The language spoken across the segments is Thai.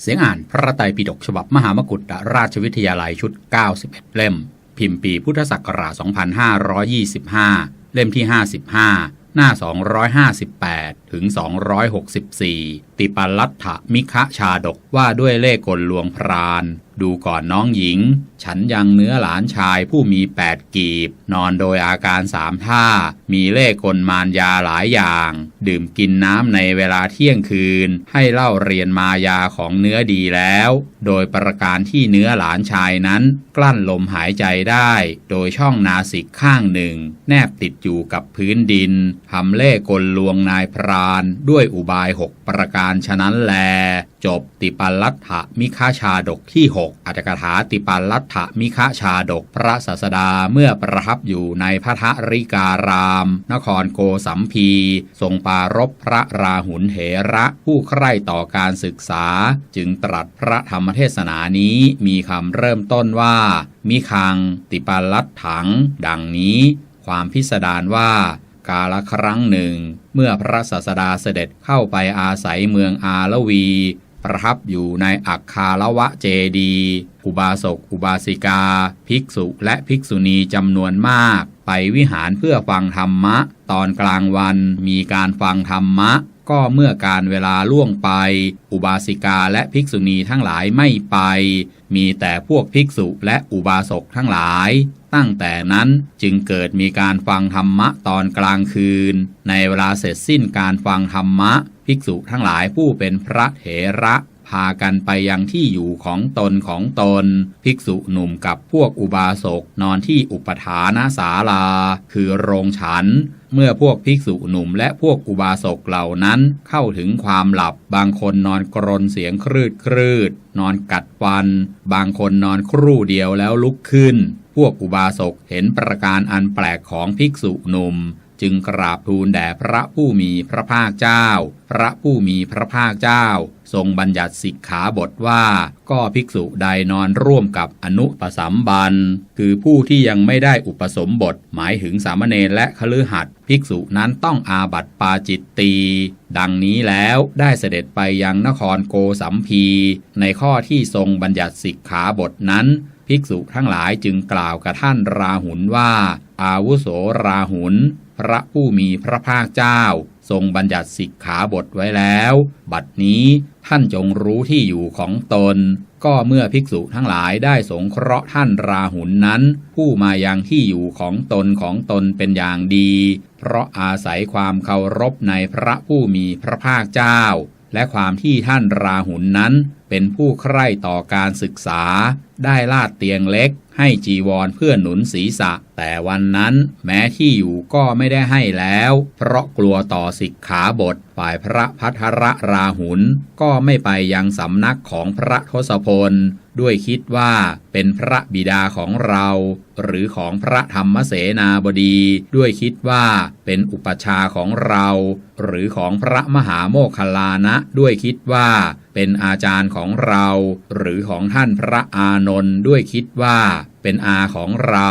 เสียงอ่านพระไตรปิฎกฉบับมหามกุฏราชวิทยาลัยชุด 91 เล่ม พิมพ์ปีพุทธศักราช 2525 เล่มที่ 55 หน้า 258 ถึง 264ติปัลลัตถมิคะชาดกว่าด้วยเล่กลลวงพราน ดูก่อนน้องหญิง ฉันยังเนื้อหลานชายผู้มีแปดกีบ นอนโดยอาการสามท่า มีเล่กลมารยาหลายอย่าง ดื่มกินน้ำในเวลาเที่ยงคืน ให้เล่าเรียนมายาของเนื้อดีแล้ว โดยประการที่เนื้อหลานชายนั้น กลั้นลมหายใจได้ โดยช่องนาสิกข้างหนึ่ง แนบติดอยู่กับพื้นดินทำเล่กลลวงนายพราน ด้วยอุบายหกประการการฉะนั้นแล จบติปัลลัตถมิคาชาดกที่ 6 อัตถกถาติปัลลัตถมิคาชาดกพระศาสดาเมื่อประทับอยู่ในพระทริการาม นครโกสัมพี ทรงปารบพระราหุลเหระผู้ใคร่ต่อการศึกษา จึงตรัสพระธรรมเทศนานี้มีคำเริ่มต้นว่า มิคังติปัลลัตถัง ดังนี้ ความพิสดารว่า กาลครั้งหนึ่ง เมื่อพระศาสดาเสด็จเข้าไปอาศัยเมืองอาลวี ประทับอยู่ในอักคาละวะเจดี อุบาสก อุบาสิกา ภิกษุและภิกษุณีจำนวนมาก ไปวิหารเพื่อฟังธรรมะ ตอนกลางวันมีการฟังธรรมะ ก็เมื่อการเวลาล่วงไป อุบาสิกาและภิกษุณีทั้งหลายไม่ไป มีแต่พวกภิกษุและอุบาสกทั้งหลาย ตั้งแต่นั้นจึงเกิดมีการฟังธรรมะตอนกลางคืน ในเวลาเสร็จสิ้นการฟังธรรมะ ภิกษุทั้งหลายผู้เป็นพระเถระพากันไปยังที่อยู่ของตนของตน ภิกษุหนุ่มกับพวกอุบาสกนอนที่อุปถานาศาลา คือโรงฉัน เมื่อพวกภิกษุหนุ่มและพวกอุบาสกเหล่านั้นเข้าถึงความหลับบางคนนอนกรนเสียงครืดครืดนอนกัดฟัน บางคนนอนครู่เดียวแล้วลุกขึ้น พวกอุบาสกเห็นประการอันแปลกของภิกษุหนุ่ม จึงกราบทูลแด่พระผู้มีพระภาคเจ้า พระผู้มีพระภาคเจ้า ทรงบัญญัติสิกขาบทว่า ก็ภิกษุใดนอนร่วมกับอนุปสัมบัน คือผู้ที่ยังไม่ได้อุปสมบท หมายถึงสามเณรและคฤหัสถ์ภิกษุนั้นต้องอาบัติปาจิตตี ดังนี้แล้วได้เสด็จไปยังนครโกสัมพี ในข้อที่ทรงบัญญัติสิกขาบทนั้น ภิกษุทั้งหลายจึงกล่าวกับท่านราหุลว่า อาวุโสราหุลพระผู้มีพระภาคเจ้า ทรงบัญญัติสิกขาบทไว้แล้ว บัดนี้ท่านจงรู้ที่อยู่ของตน ก็เมื่อภิกษุทั้งหลายได้สงเคราะห์ท่านราหุลนนั้น ผู้มายังที่อยู่ของตนของตนเป็นอย่างดี เพราะอาศัยความเคารพในพระผู้มีพระภาคเจ้า และความที่ท่านราหุลนนั้นเป็นผู้ใคร่ต่อการศึกษา ได้ลาดเตียงเล็ก ให้จีวรเพื่อหนุนศีรษะ แต่วันนั้นแม้ที่อยู่ก็ไม่ได้ให้แล้ว เพราะกลัวต่อสิกขาบท ฝ่ายพระพัทรราหุลก็ไม่ไปยังสำนักของพระทศพล ด้วยคิดว่าเป็นพระบิดาของเรา หรือของพระธรรมเสนาบดี ด้วยคิดว่าเป็นอุปชาของเรา หรือของพระมหาโมคคลานะด้วยคิดว่า เป็นอาจารย์ของเรา หรือของท่านพระอานนท์ด้วยคิดว่าเป็นอาของเรา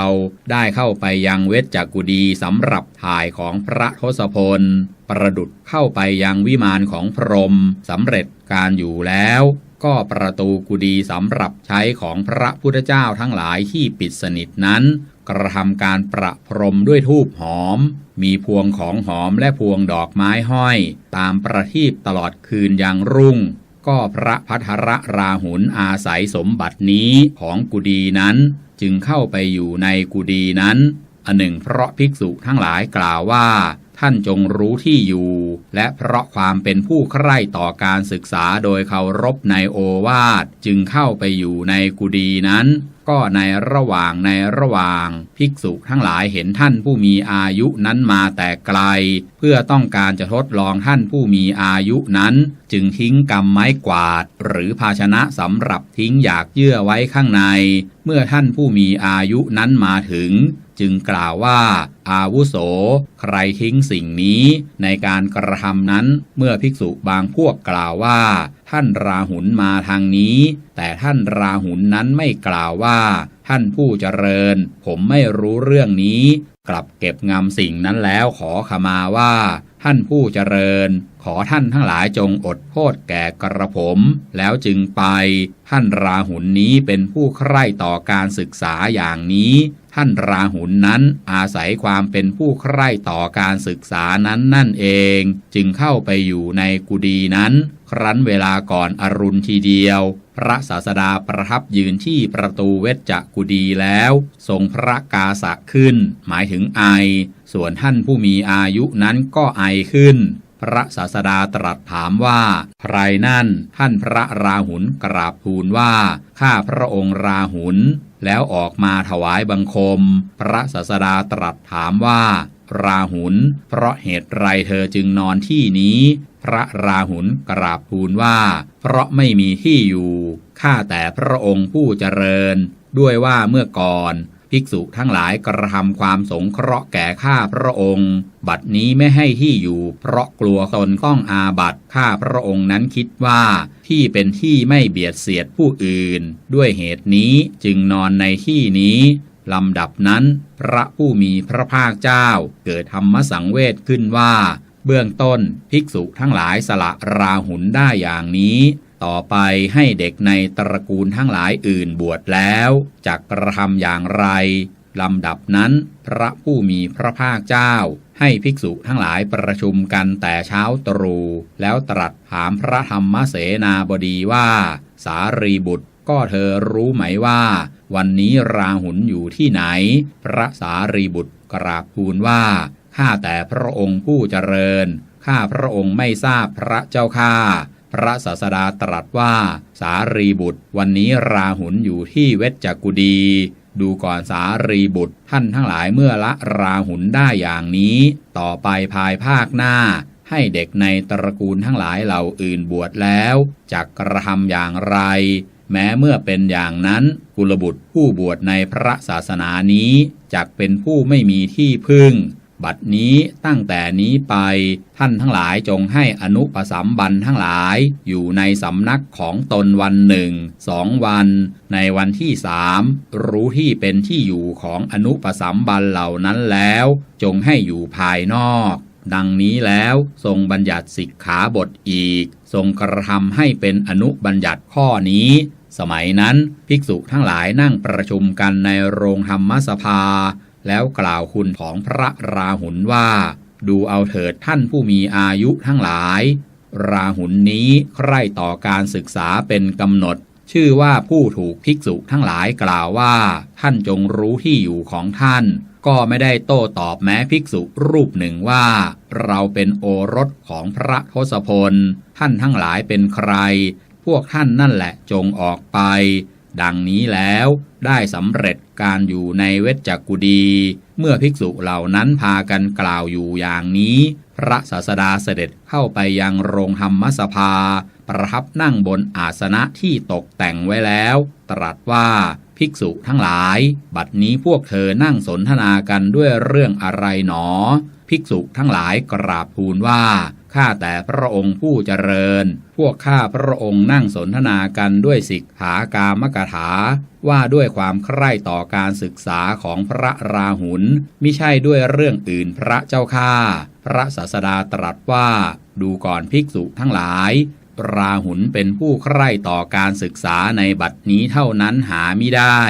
ได้เข้าไปยังเวชจักกุดีสำหรับถ่ายของพระทศพล ประดุดเข้าไปยังวิมานของพรหมสำเร็จการอยู่แล้ว ก็ประตูกุดีสำหรับใช้ของพระพุทธเจ้าทั้งหลายที่ปิดสนิทนั้น กระทำการประพรมด้วยทูบหอม มีพวงของหอมและพวงดอกไม้ห้อย ตามประทีปตลอดคืนยังรุ่ง ก็พระพัทรราหุลอาศัยสมบัตินี้ของกุดีนั้น จึงเข้าไปอยู่ในกุดีนั้น อันหนึ่งเพราะภิกษุทั้งหลายกล่าวว่า ท่านจงรู้ที่อยู่ และเพราะความเป็นผู้ใคร่ต่อการศึกษาโดยเคารพในโอวาทจึงเข้าไปอยู่ในกุดีนั้น ก็ในระหว่างในระหว่าง ภิกษุทั้งหลายเห็นท่านผู้มีอายุนั้นมาแต่ไกล เพื่อต้องการจะทดลองท่านผู้มีอายุนั้น จึงทิ้งกำไม้กวาด หรือภาชนะสำหรับทิ้งอยากเยื่อไว้ข้างใน เมื่อท่านผู้มีอายุนั้นมาถึง จึงกล่าวว่า อาวุโส ใครทิ้งสิ่งนี้ ในการกระทำนั้น เมื่อภิกษุบางพวกกล่าวว่า ท่านราหุลมาทางนี้ แต่ท่านราหุลนั้นไม่กล่าวว่า ท่านผู้เจริญ ผมไม่รู้เรื่องนี้ กลับเก็บงำสิ่งนั้นแล้วขอขมาว่า ท่านผู้เจริญ ขอท่านทั้งหลายจงอดโทษแก่กระผม แล้วจึงไป ท่านราหุนนี้เป็นผู้ใคร่ต่อการศึกษาอย่างนี้ ท่านราหุนนั้นอาศัยความเป็นผู้ใคร่ต่อการศึกษานั้นนั่นเอง จึงเข้าไปอยู่ในกุฏินั้น ครั้นเวลาก่อนอรุณทีเดียว พระศาสดาประทับยืนที่ประตูเวชจักกุดีแล้ว ทรงพระกาสะขึ้น หมายถึงไอ ส่วนท่านผู้มีอายุนั้นก็ไอขึ้น พระศาสดาตรัสถามว่า ใครนั่นท่านพระราหุลกราบทูลว่า ข้าพระองค์ราหุลแล้วออกมาถวายบังคม พระศาสดาตรัสถามว่า ราหุลเพราะเหตุไรเธอจึงนอนที่นี้ พระราหุลกราบทูลว่า เพราะไม่มีที่อยู่ ข้าแต่พระองค์ผู้เจริญ ด้วยว่าเมื่อก่อน ภิกษุทั้งหลายกระทำความสงเคราะห์แก่ข้าพระองค์ บัดนี้ไม่ให้ที่อยู่ เพราะกลัวตนต้องอาบัตข้าพระองค์นั้นคิดว่า ที่เป็นที่ไม่เบียดเสียดผู้อื่น ด้วยเหตุนี้จึงนอนในที่นี้ลำดับนั้น พระผู้มีพระภาคเจ้า เกิดธรรมสังเวชขึ้นว่า เบื้องต้นภิกษุทั้งหลายสละราหุลได้อย่างนี้ ต่อไปให้เด็กในตระกูลทั้งหลายอื่นบวชแล้วจะกระทำอย่างไรลำดับนั้น พระผู้มีพระภาคเจ้า ให้ภิกษุทั้งหลายประชุมกันแต่เช้าตรู่แล้วตรัสถามพระธรรมเสนาบดีว่า สารีบุตรก็เธอรู้ไหมว่า วันนี้ราหุลอยู่ที่ไหน พระสารีบุตรกราบทูลว่าข้าแต่พระองค์ผู้เจริญข้าพระองค์ไม่ทราบพระเจ้าข้า พระศาสดาตรัสว่า สารีบุตร วันนี้ราหุลอยู่ที่เวชจักกุดี ดูก่อนสารีบุตร ท่านทั้งหลายเมื่อละราหุลได้อย่างนี้ ต่อไปภายภาคหน้า ให้เด็กในตระกูลทั้งหลายเหล่าอื่นบวชแล้วจะกระทำอย่างไร แม้เมื่อเป็นอย่างนั้นกุลบุตรผู้บวชในพระศาสนานี้จักเป็นผู้ไม่มีที่พึ่ง บัดนี้ตั้งแต่นี้ไปท่านทั้งหลายจงให้อนุปสัมบันทั้งหลายอยู่ในสำนักของตนวันหนึ่งสองวัน ในวันที่สามรู้ที่เป็นที่อยู่ของอนุปสัมบันเหล่านั้นแล้ว จงให้อยู่ภายนอก ดังนี้แล้วทรงบัญญัติสิกขาบทอีก ทรงกระทำให้เป็นอนุบัญญัติข้อนี้สมัยนั้น ภิกษุทั้งหลายนั่งประชุมกันในโรงธรรมสภา แล้วกล่าวคุณของพระราหุลว่า ดูเอาเถิดท่านผู้มีอายุทั้งหลาย ราหุลนี้ใคร่ต่อการศึกษาเป็นกำหนด ชื่อว่าผู้ถูกภิกษุทั้งหลายกล่าวว่า ท่านจงรู้ที่อยู่ของท่าน ก็ไม่ได้โต้ตอบแม้ภิกษุรูปหนึ่งว่า เราเป็นโอรสของพระทศพล ท่านทั้งหลายเป็นใคร พวกท่านนั่นแหละจงออกไป ดังนี้แล้วได้สำเร็จการอยู่ในเวชจักกุดี เมื่อภิกษุเหล่านั้นพากันกล่าวอยู่อย่างนี้ พระศาสดาเสด็จเข้าไปยังโรงธรรมสภา ประทับนั่งบนอาสนะที่ตกแต่งไว้แล้ว ตรัสว่าภิกษุทั้งหลาย บัดนี้พวกเธอนั่งสนทนากันด้วยเรื่องอะไรหนอ ภิกษุทั้งหลายกราบทูลว่า ข้าแต่พระองค์ผู้เจริญ พวกข้าพระองค์นั่งสนทนากันด้วยสิกขากามกถา ว่าด้วยความใคร่ต่อการศึกษาของพระราหุลมิใช่ด้วยเรื่องอื่นพระเจ้าข้า พระศาสดาตรัสว่า ดูก่อนภิกษุทั้งหลาย ราหุลเป็นผู้ใคร่ต่อการศึกษาในบัดนี้เท่านั้นหาไม่ได้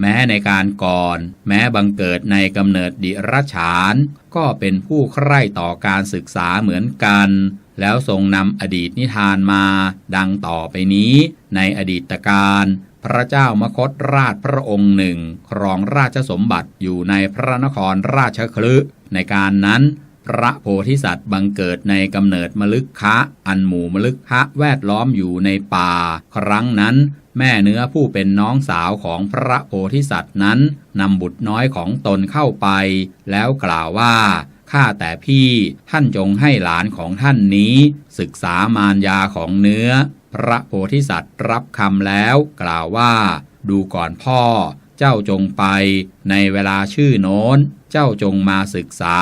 แม้ในการก่อน แม้บังเกิดในกำเนิดดิรัชาน ก็เป็นผู้ใคร่ต่อการศึกษาเหมือนกัน แล้วทรงนำอดีตนิทานมา ดังต่อไปนี้ ในอดีตการพระเจ้ามคตราชพระองค์หนึ่ง ครองราชสมบัติอยู่ในพระนครราชคลึในการนั้น พระโพธิสัตว์บังเกิดในกำเนิดมลึกคะอันหมู่มลึกคะแวดล้อมอยู่ในป่า ครั้งนั้น แม่เนื้อผู้เป็นน้องสาวของพระโพธิสัตว์นั้นนำบุตรน้อยของตนเข้าไป แล้วกล่าวว่าข้าแต่พี่ท่านจงให้หลานของท่านนี้ ศึกษามารยาของเนื้อ พระโพธิสัตว์รับคำแล้วกล่าวว่า ดูก่อนพ่อ เจ้าจงไป ในเวลาชื่อโน้น เจ้าจงมาศึกษา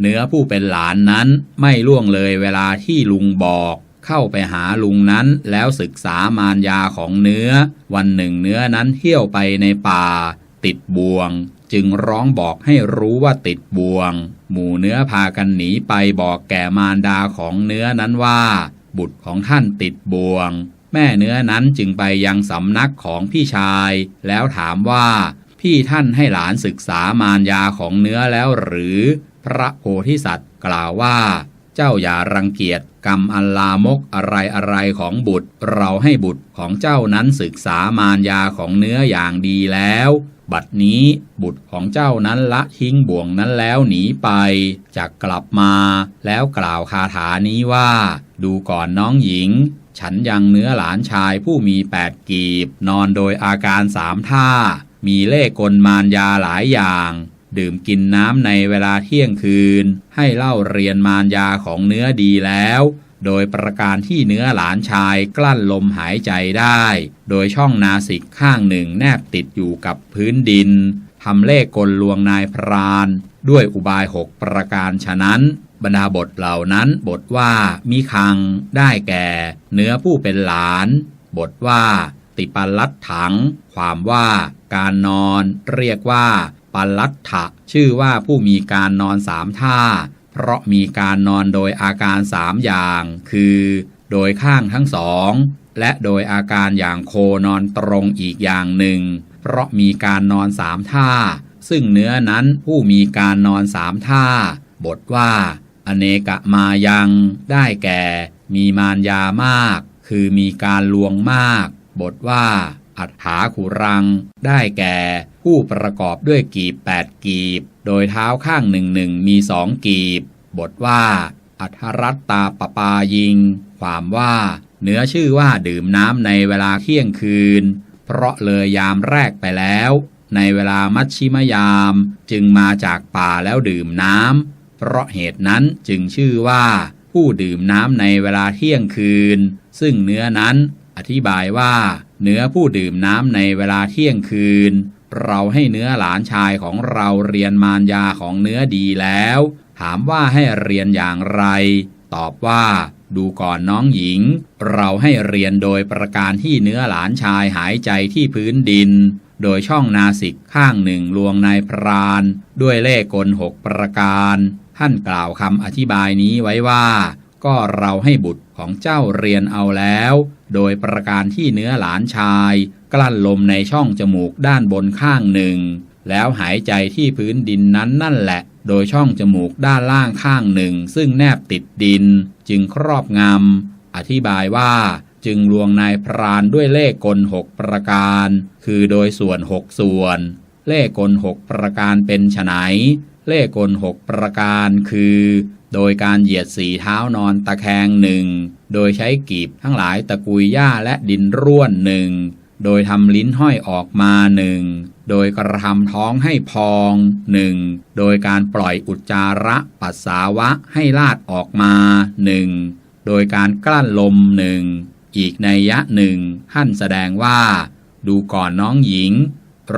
เนื้อผู้เป็นหลานนั้นไม่ล่วงเลยเวลาที่ลุงบอกเข้าไปหาลุงนั้นแล้วศึกษามารยาของเนื้อ วันหนึ่งเนื้อนั้นเที่ยวไปในป่า ติดบ่วง จึงร้องบอกให้รู้ว่าติดบ่วง หมู่เนื้อพากันหนีไปบอกแก่มารดาของเนื้อนั้นว่า บุตรของท่านติดบ่วง แม่เนื้อนั้นจึงไปยังสำนักของพี่ชาย แล้วถามว่า พี่ท่านให้หลานศึกษามารยาของเนื้อแล้วหรือ พระโพธิสัตว์กล่าวว่า เจ้าอย่ารังเกียจกรรมอันลามกอะไรอะไรของบุตร เราให้บุตรของเจ้านั้นศึกษามารยาของเนื้ออย่างดีแล้ว บัดนี้บุตรของเจ้านั้นละทิ้งบ่วงนั้นแล้วหนีไปจากกลับมา แล้วกล่าวคาถานี้ว่า ดูก่อนน้องหญิงฉันยังเนื้อหลานชายผู้มีแปดกีบ นอนโดยอาการสามท่า มีเล่กลมารยาหลายอย่าง ดื่มกินน้ำในเวลาเที่ยงคืน ให้เล่าเรียนมารยาของเนื้อดีแล้ว โดยประการที่เนื้อหลานชายกลั้นลมหายใจได้ โดยช่องนาสิกข้างหนึ่งแนบติดอยู่กับพื้นดินทำเล่กลลวงนายพราน ด้วยอุบายหกประการฉะนั้น บรรดาบทเหล่านั้นบทว่ามิคัง ได้แก่ เนื้อผู้เป็นหลาน บทว่า ติปัลลัดถัง ความว่า การนอน เรียกว่า ปัลลัตถะชื่อว่าผู้มีการนอนสามท่า เพราะมีการนอนโดยอาการสามอย่าง คือ โดยข้างทั้งสอง และโดยอาการอย่างโคนอนตรงอีกอย่างหนึ่ง เพราะมีการนอนสามท่า ซึ่งเนื้อนั้นผู้มีการนอนสามท่า บทว่า อเนกมายัง ได้แก่ มีมารยามาก คือมีการลวงมาก บทว่า อัฏฐาขุรัง ได้แก่ ผู้ประกอบด้วยกีบแปดกีบ โดยเท้าข้างหนึ่งหนึ่งมีสองกีบ บทว่า อัทรัตตาปปายิง ความว่า เนื้อชื่อว่าดื่มน้ำในเวลาเที่ยงคืน เพราะเลยยามแรกไปแล้ว ในเวลามัชชิมยาม จึงมาจากป่าแล้วดื่มน้ำ เพราะเหตุนั้นจึงชื่อว่า ผู้ดื่มน้ำในเวลาเที่ยงคืน ซึ่งเนื้อนั้นอธิบายว่า เนื้อผู้ดื่มน้ำในเวลาเที่ยงคืน เราให้เนื้อหลานชายของเราเรียนมารยาของเนื้อดีแล้ว ถามว่าให้เรียนอย่างไร ตอบว่าดูก่อนน้องหญิง เราให้เรียนโดยประการที่เนื้อหลานชายหายใจที่พื้นดิน โดยช่องนาสิกข้างหนึ่งลวงนายพราน ด้วยเล่กลหกประการ ท่านกล่าวคำอธิบายนี้ไว้ว่า ก็เราให้บุตรของเจ้าเรียนเอาแล้ว โดยประการที่เนื้อหลานชาย กลั้นลมในช่องจมูกด้านบนข้างหนึ่ง แล้วหายใจที่พื้นดินนั้นนั่นแหละ โดยช่องจมูกด้านล่างข้างหนึ่ง ซึ่งแนบติดดิน จึงครอบงำ อธิบายว่าจึงลวงนายพรานด้วยเลขกลหกประการ คือโดยส่วนหกส่วน เลขกลหกประการเป็นไฉนเลขกลหกประการคือ โดยการเหยียดสีเท้านอนตะแคงหนึ่ง โดยใช้กีบทั้งหลายตะกุยหญ้าและดินร่วนหนึ่ง โดยทำลิ้นห้อยออกมาหนึ่ง โดยกระทำท้องให้พองหนึ่ง โดยการปล่อยอุจจาระปัสสาวะให้ลาดออกมาหนึ่ง โดยการกลั้นลมหนึ่ง อีกในยะหนึ่งท่านแสดงว่า ดูก่อนน้องหญิง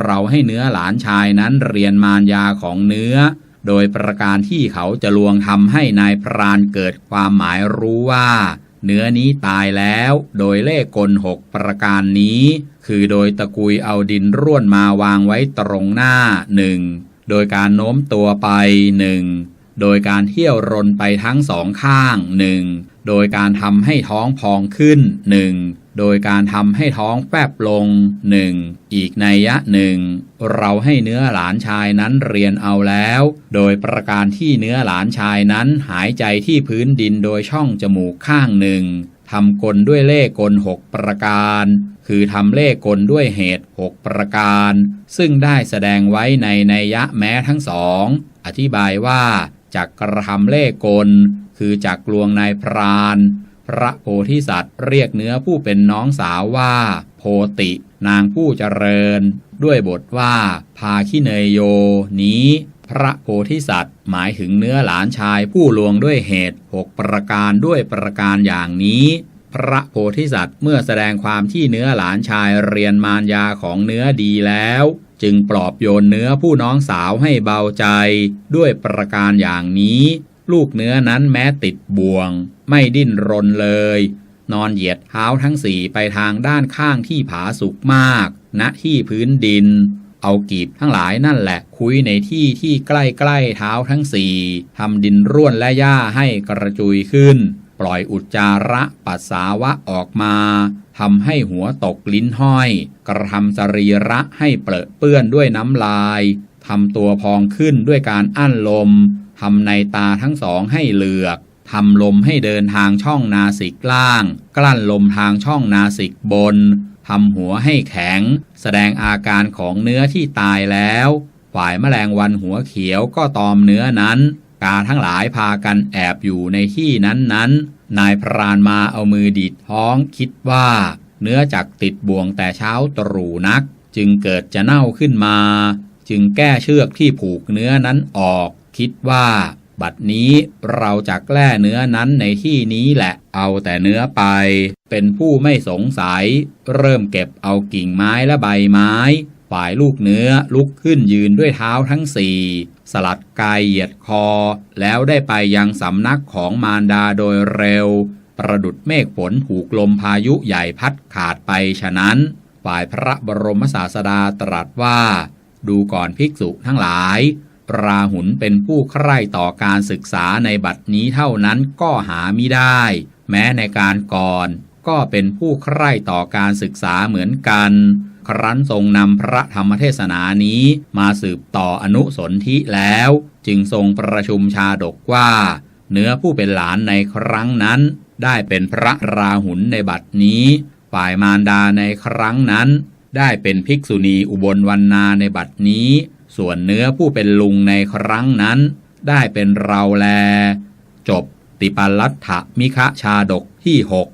เราให้เนื้อหลานชายนั้นเรียนมารยาของเนื้อ โดยประการที่เขาจะลวงทำให้นายพรานเกิดความหมายรู้ว่า เนื้อนี้ตายแล้ว โดยเลขกลหกประการนี้ คือโดยตะกุยเอาดินร่วนมาวางไว้ตรงหน้าหนึ่งโดยการโน้มตัวไปหนึ่งโดยการเที่ยวรนไปทั้งสองข้างหนึ่งโดยการทำให้ท้องพองขึ้นหนึ่ง โดยการทำให้ท้องแฟบลงหนึ่งอีกในยะหนึ่งเราให้เนื้อหลานชายนั้นเรียนเอาแล้ว โดยประการที่เนื้อหลานชายนั้นหายใจที่พื้นดินโดยช่องจมูกข้างหนึ่งทำกลด้วยเลขกลหกประการ คือทำเลขกลด้วยเหตุหกประการ ซึ่งได้แสดงไว้ในนัยยะแม้ทั้งสอง อธิบายว่าจากกระทำเลขกล คือจากกลวงนายพราน พระโพธิสัตว์เรียกเนื้อผู้เป็นน้องสาวว่า โพติ นางผู้เจริญ ด้วยบทว่า พาคิเนยโย นี้ พระโพธิสัตว์ หมายถึงเนื้อหลานชายผู้ลวงด้วยเหตุหกประการด้วยประการอย่างนี้พระโพธิสัตว์เมื่อแสดงความที่เนื้อหลานชายเรียนมารยาของเนื้อดีแล้ว จึงปลอบโยนเนื้อผู้น้องสาวให้เบาใจ ด้วยประการอย่างนี้ ลูกเนื้อนั้นแม้ติดบ่วง ไม่ดิ้นรนเลย นอนเหยียดเท้าทั้งสี่ไปทางด้านข้างที่ผาสุกมากณที่พื้นดิน เอากีบทั้งหลายนั่นแหละคุยในที่ที่ใกล้ๆเท้าทั้งสี่ทำดินร่วนและหญ้าให้กระจุยขึ้น ปล่อยอุจจาระปัสสาวะออกมาทำให้หัวตกลิ้นห้อย กระทำสรีระให้เปรอะเปื้อนด้วยน้ำลายทำตัวพองขึ้นด้วยการอั้นลม ทำในตาทั้งสองให้เหลือกทำลมให้เดินทางช่องนาสิกล่าง กลั้นลมทางช่องนาสิกบนทำหัวให้แข็ง แสดงอาการของเนื้อที่ตายแล้ว ฝ่ายแมลงวันหัวเขียวก็ตอมเนื้อนั้น กาทั้งหลายพากันแอบอยู่ในที่นั้นๆ นายพรานมาเอามือดีดท้องคิดว่า เนื้อจักติดบ่วงแต่เช้าตรู่นัก จึงเกิดจะเน่าขึ้นมา จึงแก้เชือกที่ผูกเนื้อนั้นออก คิดว่า บัดนี้เราจะแกล้เนื้อนั้นในที่นี้แหละเอาแต่เนื้อไป เป็นผู้ไม่สงสัย เริ่มเก็บเอากิ่งไม้และใบไม้ ฝ่ายลูกเนื้อลุกขึ้นยืนด้วยเท้าทั้งสี่สลัดกายเหยียดคอ แล้วได้ไปยังสำนักของมารดาโดยเร็ว ประดุดเมฆฝนถูกลมพายุใหญ่พัดขาดไปฉะนั้น ฝ่ายพระบรมศาสดาตรัสว่า ดูก่อนภิกษุทั้งหลาย ราหุลเป็นผู้ใคร่ต่อการศึกษาในบัดนี้เท่านั้นก็หาไม่ได้ แม้ในการก่อน ก็เป็นผู้ใคร่ต่อการศึกษาเหมือนกัน ครั้นทรงนำพระธรรมเทศนานี้มาสืบต่ออนุสนธิแล้ว จึงทรงประชุมชาดกว่า เนื้อผู้เป็นหลานในครั้งนั้น ได้เป็นพระราหุลในบัดนี้ ฝ่ายมารดาในครั้งนั้น ได้เป็นภิกษุณีอุบลวันนาในบัดนี้ ส่วนเนื้อผู้เป็นลุงในครั้งนั้น ได้เป็นเราแล จบติปัลลัทธมิคะชาดกที่หก